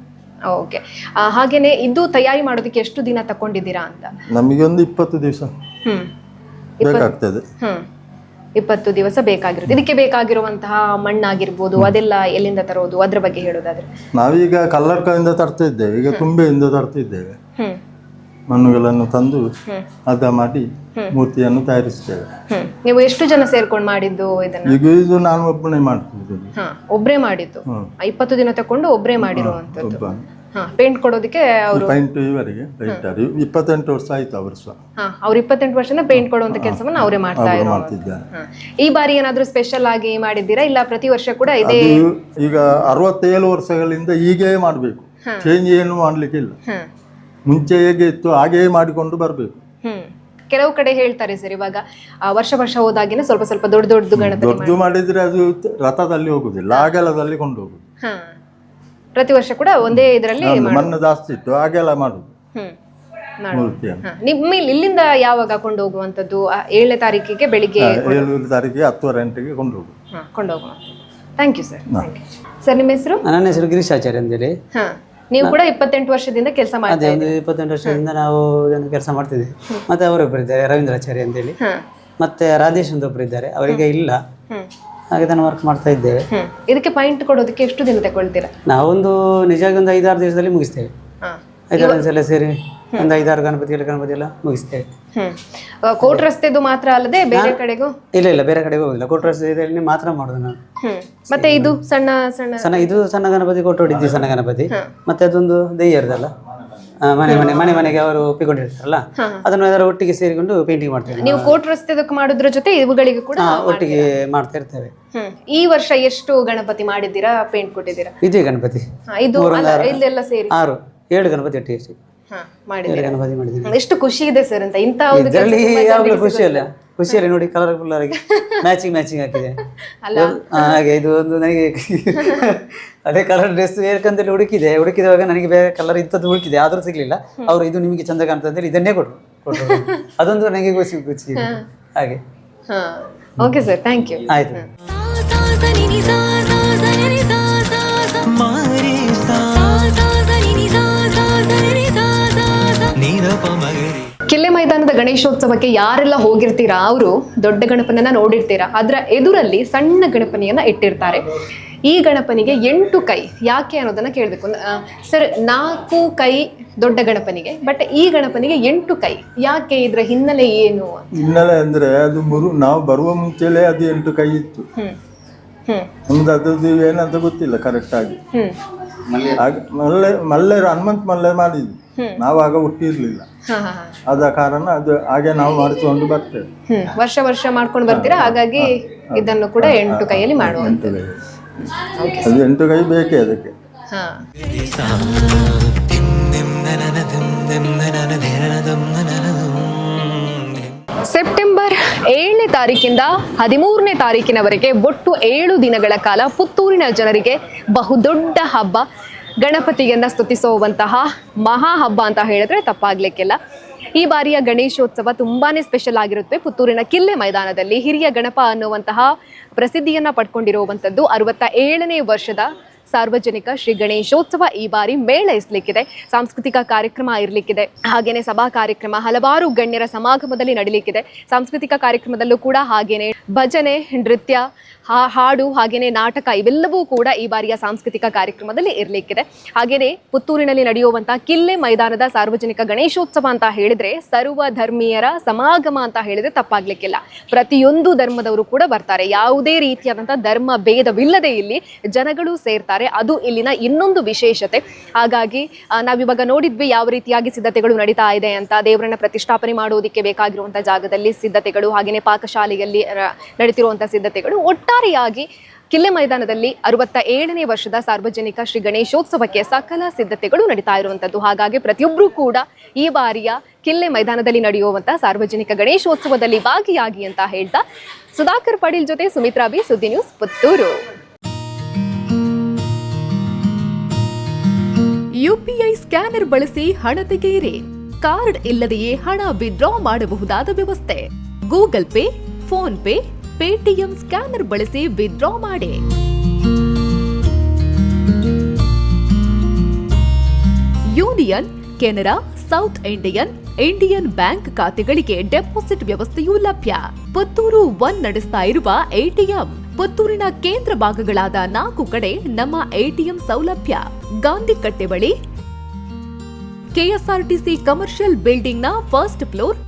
ಓಕೆ ಹಾಗೇನೆ ಇದು ತಯಾರಿ ಮಾಡೋದಕ್ಕೆ ಎಷ್ಟು ದಿನ ತಕೊಂಡಿದ್ದೀರಾ ಅಂತ? ನಮಗೆ ಒಂದು ಇಪ್ಪತ್ತು ದಿವಸ ಹ್ಮ್. ಬೇಕಾಗ್ತದೆ. ಹ್ಮ್. ಇಪ್ಪತ್ತು ದಿವಸ ಬೇಕಾಗಿರುತ್ತೆ. ಇದಕ್ಕೆ ಬೇಕಾಗಿರುವಂತಹ ಮಣ್ಣಾಗಿರ್ಬೋದು ಅದೆಲ್ಲ ಎಲ್ಲಿಂದ ತರೋದು ಅದ್ರ ಬಗ್ಗೆ ಹೇಳೋದಾದ್ರೆ. ನಾವೀಗ ಕಲ್ಲಡ್ಕದಿಂದ ತರ್ತಿದ್ದೇವೆ ಈಗ ತುಂಬೆಯಿಂದ ತರ್ತಾ ಇದ್ದೇವೆ ಮಣ್ಣುಗಳನ್ನು ತಂದು ಅದ ಮಾಡಿ ಮೂರ್ತಿಯನ್ನು ತಯಾರಿಸ್ತೇವೆ. ನೀವು ಎಷ್ಟು ಜನ ಸೇರ್ಕೊಂಡು ಮಾಡಿದ್ದು ಇದನ್ನ? ಈಗ ಇದು ನಾನು ಒಬ್ಬನೇ ಮಾಡ್ತಿದ್ದೇನೆ. ಒಬ್ಬರೇ ಒಬ್ರೇ ಮಾಡಿದ್ದು. ಇಪ್ಪತ್ತು ದಿನ ತಕೊಂಡು ಒಬ್ರೇ ಮಾಡಿರುವಂತದ್ದು ಪೇಂಟ್ ಕೊಡೋದಕ್ಕೆ ಅವರು ಪೈಂಟ್ ಇವರಿಗೆ ಪೈಂಟರ್ ಇಪ್ಪತ್ತೆಂಟು ವರ್ಷ ಆಯ್ತು ಅವರು ಸಹ ಹಾ ಅವ್ರ ಇಪ್ಪತ್ತೆಂಟು ವರ್ಷನ ಪೇಂಟ್ ಕೊಡುವಂತ ಕೆಲಸವನ್ನ ಅವರೇ ಮಾಡ್ತಾ ಅವರು ಇರೋ ಮಾಡ್ತಿದ್ದಾರೆ. ಈ ಬಾರಿ ಏನಾದರೂ ಸ್ಪೆಷಲ್ ಆಗಿ ಮಾಡಿದ್ದೀರಾ? ಇಲ್ಲ ಪ್ರತಿ ವರ್ಷ ಕೂಡ ಇದೇ ಅದು ಈಗ ಅರವತ್ತೇಳು ವರ್ಷಗಳಿಂದ ಹೀಗೇ ಮಾಡಬೇಕು. ಚೇಂಜ್ ಏನು ಮಾಡ್ಲಿಕ್ಕಿಲ್ಲ ಹ್ಮ್ ಮುಂಚೆ ಹೇಗೆ ಇತ್ತು ಹಾಗೆಯೇ ಮಾಡಿಕೊಂಡು ಬರಬೇಕು. ಹ್ಮ್. ಕೆಲವು ಕಡೆ ಹೇಳ್ತಾರೆ ಸರ್ ಇವಾಗ ಆ, ವರ್ಷ ವರ್ಷ ಹೋದಾಗಿನ ಸ್ವಲ್ಪ ಸ್ವಲ್ಪ ದೊಡ್ಡ ದೊಡ್ಡದು ಗಣಪತಿ ದೊಡ್ಡದು ಮಾಡಿದ್ರೆ ಅದು ರಥದಲ್ಲಿ ಹೋಗುದಿಲ್ಲ ಆಗಲದಲ್ಲಿ ಕೊಂಡು ಹೋಗುದು. ಹಾ. ಪ್ರತಿ ವರ್ಷ ಕೂಡ ಒಂದೇ ಇದರಲ್ಲಿ ಮಣ್ಣು ಜಾಸ್ತಿ ಇತ್ತು ಹಾಗೆಲ್ಲ ಮಾಡುದು. ಹ್ಮ್. ನಿಮ್ಮ ಇಲ್ಲಿಂದ ಯಾವಾಗ ಕೊಂಡು ಹೋಗುವಂತದ್ದು ಆ, ಏಳನೇ ತಾರೀಕಿಗೆ ಬೆಳಿಗ್ಗೆ ಏಳು ತಾರೀಕಿಗೆ ಹತ್ತುವರೆ ಗಂಟೆಗೆ ಕೊಂಡು ಹೋಗುದು. ಹಾ ಕೊಂಡು ಹೋಗುವಂಥದ್ದು thank you sir thank you sir ನಿಮ್ಮ ಹೆಸರು? ನನ್ನ ಹೆಸರು ಗಿರೀಶಾಚಾರ್ಯ ಅಂತೇಳಿ. ಹಾ ನೀವು ಕೂಡ ಇಪ್ಪತ್ತೆಂಟು ವರ್ಷದಿಂದ ಕೆಲಸ ಅದೇ ಮಾಡ್ತಾ ಒಂದು ಇಪ್ಪತ್ತೆಂಟು ವರ್ಷದಿಂದ ನಾವು ಇದನ್ನು ಕೆಲಸ ಮಾಡ್ತಿದ್ದೀವಿ ಮತ್ತೆ ಅವರೊಬ್ಬರು ಇದ್ದಾರೆ ರವೀಂದ್ರಾಚಾರ್ಯ ಅಂತೇಳಿ. ಹಾ. ಮತ್ತೆ ರಾಧೇಶ್ ಅಂತ ಒಬ್ರು ಇದ್ದಾರೆ. ಅವರಿಗೆ ಇಲ್ಲ. ಹ್ಮ್. ಹಾಗೆ ಇದನ್ನು ವರ್ಕ್ ಮಾಡ್ತಾ ಇದ್ದೇವೆ. ಇದಕ್ಕೆ ಪಾಯಿಂಟ್ ಕೊಡೋದಕ್ಕೆ ಎಷ್ಟು ದಿನ ತಗೊಳ್ತೀರಾ? ನಾವೊಂದು ನಿಜವಾಗಿ ಒಂದು ಐದಾರು ದಿವಸದಲ್ಲಿ ಮುಗಿಸ್ತೇವೆ. ಐದಾರು ದಿವಸ ಎಲ್ಲ ಸೇರಿ ಒಂದು ಐದಾರು ಗಣಪತಿ ಎಲ್ಲ ಗಣಪತಿ ಎಲ್ಲ ಮುಗಿಸ್ತೇವೆ. ಕೋಟ್ ರಸ್ತೆದು ಮಾತ್ರ ಅಲ್ಲದೆ ಬೇರೆ ಕಡೆಗೂ? ಇಲ್ಲ ಇಲ್ಲ ಬೇರೆ ಕಡೆಗೂ ಹೋಗಿಲ್ಲ ಕೋಟ್ ಇದರಲ್ಲಿ ಮಾತ್ರ ಮಾಡೋದು ನಾನು. ಮತ್ತೆ ಇದು ಸಣ್ಣ ಸಣ್ಣ ಸಣ್ಣ ಇದು ಸಣ್ಣ ಗಣಪತಿ ಕೊಟ್ಟು ಹೊಡಿದ್ವಿ ಸಣ್ಣ ಗಣಪತಿ. ಮತ್ತೆ ಅದೊಂದು ದೆಯ್ಯರ್ದಲ್ಲ ಮನೆ ಮನೆ ಮನೆ ಮನೆಗೆ ಅವರು ಒಪ್ಪಿಕೊಂಡಿರ್ತಾರಲ್ಲ? ಅದನ್ನು ಅದರ ಒಟ್ಟಿಗೆ ಸೇರಿಕೊಂಡು ಪೇಂಟಿಂಗ್ ಮಾಡ್ತೇವೆ ನೀವು ಕೋಟ್ ರಸ್ತೆದಕ್ಕೆ ಮಾಡೋದ್ರ ಜೊತೆ ಇವುಗಳಿಗೆ ಕೂಡ ಒಟ್ಟಿಗೆ ಮಾಡ್ತಾ ಇರ್ತೇವೆ. ಈ ವರ್ಷ ಎಷ್ಟು ಗಣಪತಿ ಮಾಡಿದ್ದೀರಾ ಪೇಂಟ್ ಕೊಟ್ಟಿದ್ದೀರಾ? ಇದೇ ಗಣಪತಿ. ಇದು ಇಲ್ಲೆಲ್ಲ ಸೇರಿ. ಆರು ಏಳು ಗಣಪತಿ ಒಟ್ಟಿಗೆ ಮಾಡಿದ್ದೀರಾ? ಗಣಪತಿ ಎಷ್ಟು ಖುಷಿ ಇದೆ ಸರ್ ಅಂತ ಇಂಥ ಖುಷಿ ಅಲ್ಲ. ಖುಷಿಯಲ್ಲಿ ನೋಡಿ ಕಲರ್ಫುಲ್ ಆಗಿ ಮ್ಯಾಚಿಂಗ್ ಮ್ಯಾಚಿಂಗ್ ಹಾಕಿದೆ. ಹಾಗೆ ಇದು ಒಂದು ನನಗೆ ಅದೇ ಕಲರ್ ಡ್ರೆಸ್ ಬೇಕಂತೇಳಿ ಹುಡುಕಿದೆ. ಹುಡುಕಿದಾಗ ನನಗೆ ಬೇರೆ ಕಲರ್ ಇಂಥದ್ದು ಹುಡುಕಿದೆ. ಆದರೂ ಸಿಗ್ಲಿಲ್ಲ. ಅವರು ಇದು ನಿಮಗೆ ಚಂದ ಕಾಣ್ತದೆ ಅಂತೇಳಿ ಇದನ್ನೇ ಕೊಟ್ಟರು ಕೊಟ್ಟರು ಅದೊಂದು ನನಗೆ ಖುಷಿ ಖುಷಿ. ಹಾಗೆ. ಓಕೆ ಸರ್ ಥ್ಯಾಂಕ್ ಯು ಆಯ್ತು. ಗಣೇಶೋತ್ಸವಕ್ಕೆ ಯಾರೆಲ್ಲ ಹೋಗಿರ್ತೀರಾ ಅವರು ದೊಡ್ಡ ಗಣಪನನ್ನ ನೋಡಿರ್ತೀರಾ. ಅದರ ಎದುರಲ್ಲಿ ಸಣ್ಣ ಗಣಪನಿಯನ್ನ ಇಟ್ಟಿರ್ತಾರೆ. ಈ ಗಣಪನಿಗೆ ಎಂಟು ಕೈ. ಯಾಕೆ ಅನ್ನೋದನ್ನ ಕೇಳಬೇಕು. ಸರ್ ನಾಲ್ಕು ಕೈ ದೊಡ್ಡ ಗಣಪನಿಗೆ ಬಟ್ ಈ ಗಣಪನಿಗೆ ಎಂಟು ಕೈ. ಯಾಕೆ ಇದ್ರ ಹಿನ್ನೆಲೆ ಏನು? ಹಿನ್ನೆಲೆ ಅಂದ್ರೆ ಅದು ಮುರು ನಾವು ಬರುವ ಮುಂಚೆಲೇ ಅದು ಎಂಟು ಕೈ ಇತ್ತು. ನಮ್ದು ಅದದ್ದು ಏನಂತ ಗೊತ್ತಿಲ್ಲ ಕರೆಕ್ಟ್ ಆಗಿ. ಮಲ್ಲೇರು ಹನುಮಂತ್ ಮಲ್ಲೆ ಮಾಡಿದ್ವಿ ನಾವು ಆಗ ಹುಟ್ಟಿರ್ಲಿಲ್ಲ. ಆದ ಕಾರಣ ಅದು ಹಾಗೆ ನಾವು ಮಾಡಿಸಿಕೊಂಡು ಬರ್ತೇವೆ. ಹ್ಮ್ ವರ್ಷ ವರ್ಷ ಮಾಡ್ಕೊಂಡು ಬರ್ತೀರಾ? ಹಾಗಾಗಿ ಇದನ್ನು ಕೂಡ ಎಂಟು ಕೈಯಲ್ಲಿ ಮಾಡುವಂಥದ್ದು. ಎಂಟು ಕೈ. ಅದು ಎಂಟು ಕೈ ಬೇಕೇ ಅದಕ್ಕೆ? ಹಾ. ಸೆಪ್ಟೆಂಬರ್ ಏಳನೇ ತಾರೀಕಿಂದ ಹದಿಮೂರನೇ ತಾರೀಕಿನವರೆಗೆ ಒಟ್ಟು ಏಳು ದಿನಗಳ ಕಾಲ ಪುತ್ತೂರಿನ ಜನರಿಗೆ ಬಹುದೊಡ್ಡ ಹಬ್ಬ. ಗಣಪತಿಯನ್ನ ಸ್ತುತಿಸುವಂತಹ ಮಹಾ ಹಬ್ಬ ಅಂತ ಹೇಳಿದ್ರೆ ತಪ್ಪಾಗ್ಲಿಕ್ಕಿಲ್ಲ. ಈ ಬಾರಿಯ ಗಣೇಶೋತ್ಸವ ತುಂಬಾನೇ ಸ್ಪೆಷಲ್ ಆಗಿರುತ್ತೆ. ಪುತ್ತೂರಿನ ಕಿಲ್ಲೆ ಮೈದಾನದಲ್ಲಿ ಹಿರಿಯ ಗಣಪ ಅನ್ನುವಂತಹ ಪ್ರಸಿದ್ಧಿಯನ್ನ ಪಡ್ಕೊಂಡಿರುವಂಥದ್ದು ಅರವತ್ತ ಏಳನೇ ವರ್ಷದ ಸಾರ್ವಜನಿಕ ಶ್ರೀ ಗಣೇಶೋತ್ಸವ ಈ ಬಾರಿ ಮೇಳೈಸಲಿಕ್ಕಿದೆ ಸಾಂಸ್ಕೃತಿಕ ಕಾರ್ಯಕ್ರಮ ಇರಲಿಕ್ಕಿದೆ. ಹಾಗೇನೆ ಸಭಾ ಕಾರ್ಯಕ್ರಮ ಹಲವಾರು ಗಣ್ಯರ ಸಮಾಗಮದಲ್ಲಿ ನಡೀಲಿಕ್ಕಿದೆ. ಸಾಂಸ್ಕೃತಿಕ ಕಾರ್ಯಕ್ರಮದಲ್ಲೂ ಕೂಡ ಹಾಗೇನೆ ಭಜನೆ, ನೃತ್ಯ ಹಾಡು ಹಾಗೇನೆ ನಾಟಕ ಇವೆಲ್ಲವೂ ಕೂಡ ಈ ಬಾರಿಯ ಸಾಂಸ್ಕೃತಿಕ ಕಾರ್ಯಕ್ರಮದಲ್ಲಿ ಇರಲಿಕ್ಕಿದೆ. ಹಾಗೆಯೇ ಪುತ್ತೂರಿನಲ್ಲಿ ನಡೆಯುವಂತಹ ಕಿಲ್ಲೆ ಮೈದಾನದ ಸಾರ್ವಜನಿಕ ಗಣೇಶೋತ್ಸವ ಅಂತ ಹೇಳಿದ್ರೆ ಸರ್ವ ಧರ್ಮೀಯರ ಸಮಾಗಮ ಅಂತ ಹೇಳಿದ್ರೆ ತಪ್ಪಾಗ್ಲಿಕ್ಕಿಲ್ಲ. ಪ್ರತಿಯೊಂದು ಧರ್ಮದವರು ಕೂಡ ಬರ್ತಾರೆ. ಯಾವುದೇ ರೀತಿಯಾದಂತಹ ಧರ್ಮ ಭೇದವಿಲ್ಲದೆ ಇಲ್ಲಿ ಜನಗಳು ಸೇರ್ತಾರೆ. ಅದು ಇಲ್ಲಿನ ಇನ್ನೊಂದು ವಿಶೇಷತೆ. ಹಾಗಾಗಿ ನಾವಿವಾಗ ನೋಡಿದ್ವಿ ಯಾವ ರೀತಿಯಾಗಿ ಸಿದ್ಧತೆಗಳು ನಡೀತಾ ಇದೆ ಅಂತ. ದೇವರನ್ನ ಪ್ರತಿಷ್ಠಾಪನೆ ಮಾಡೋದಕ್ಕೆ ಬೇಕಾಗಿರುವಂತಹ ಜಾಗದಲ್ಲಿ ಸಿದ್ಧತೆಗಳು ಹಾಗೆಯೇ ಪಾಕಶಾಲೆಯಲ್ಲಿ ನಡೀತಿರುವಂತಹ ಸಿದ್ಧತೆಗಳು. ಒಟ್ಟಾರೆಯಾಗಿ ಕಿಲ್ಲೆ ಮೈದಾನದಲ್ಲಿ ಅರವತ್ತ ಏಳನೇ ವರ್ಷದ ಸಾರ್ವಜನಿಕ ಶ್ರೀ ಗಣೇಶೋತ್ಸವಕ್ಕೆ ಸಕಲ ಸಿದ್ಧತೆಗಳು ನಡೀತಾ ಇರುವಂಥದ್ದು ಹಾಗಾಗಿ ಪ್ರತಿಯೊಬ್ಬರೂ ಕೂಡ ಈ ಬಾರಿಯ ಕಿಲ್ಲೆ ಮೈದಾನದಲ್ಲಿ ನಡೆಯುವಂತಹ ಸಾರ್ವಜನಿಕ ಗಣೇಶೋತ್ಸವದಲ್ಲಿ ಭಾಗಿಯಾಗಿ ಅಂತ ಹೇಳ್ತಾ ಸುಧಾಕರ್ ಪಾಟೀಲ್ ಜೊತೆ Sumitra B Suddi News Puttur. UPI scanner ಬಳಸಿ ಹಣ ತೆಗೆಯಿರಿ. ಕಾರ್ಡ್ ಇಲ್ಲದೆಯೇ ಹಣ ವಿಡ್ರಾ ಮಾಡಬಹುದಾದ ವ್ಯವಸ್ಥೆ. Google Pay, PhonePe Paytm scanner ಬಳಸಿ ವಿತ್ಡ್ರಾ ಮಾಡಿ. Union Canara South Indian Indian Bank ಖಾತೆಗಳಿಗೆ ಡೆಪಾಸಿಟ್ ವ್ಯವಸ್ಥೆಯೂ ಲಭ್ಯ. ಪುತ್ತೂರು ಒನ್ ನಡೆಸ್ತಾ ಇರುವ ಎಟಿಎಂ, ಪುತ್ತೂರಿನ ಕೇಂದ್ರ ಭಾಗಗಳಾದ ನಾಲ್ಕು ಕಡೆ ನಮ್ಮ ಎಟಿಎಂ ಸೌಲಭ್ಯ. ಗಾಂಧಿ ಕಟ್ಟೆ ಬಳಿ ಕೆಎಸ್ಆರ್ಟಿಸಿ ಕಮರ್ಷಿಯಲ್ ಬಿಲ್ಡಿಂಗ್ನ ಫಸ್ಟ್ ಫ್ಲೋರ್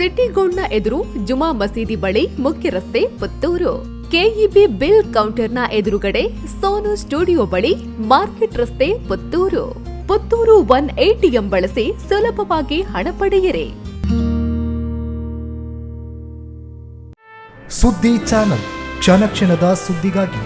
ಸಿಟಿ ಗೋಲ್ಡ್ನ ಎದುರು ಜುಮಾ ಮಸೀದಿ ಬಳಿ ಮುಖ್ಯ ರಸ್ತೆ ಪುತ್ತೂರು. ಕೆಇಬಿ ಬಿಲ್ ಕೌಂಟರ್ನ ಎದುರುಗಡೆ ಸೋನು ಸ್ಟುಡಿಯೋ ಬಳಿ ಮಾರ್ಕೆಟ್ ರಸ್ತೆ ಪುತ್ತೂರು. ಪುತ್ತೂರು ಒನ್ ಎಟಿಎಂ ಬಳಸಿ ಸುಲಭವಾಗಿ ಹಣ ಪಡೆಯಿರಿ. ಸುದ್ದಿ ಚಾನಲ್ ಕ್ಷಣ ಕ್ಷಣದ ಸುದ್ದಿಗಾಗಿ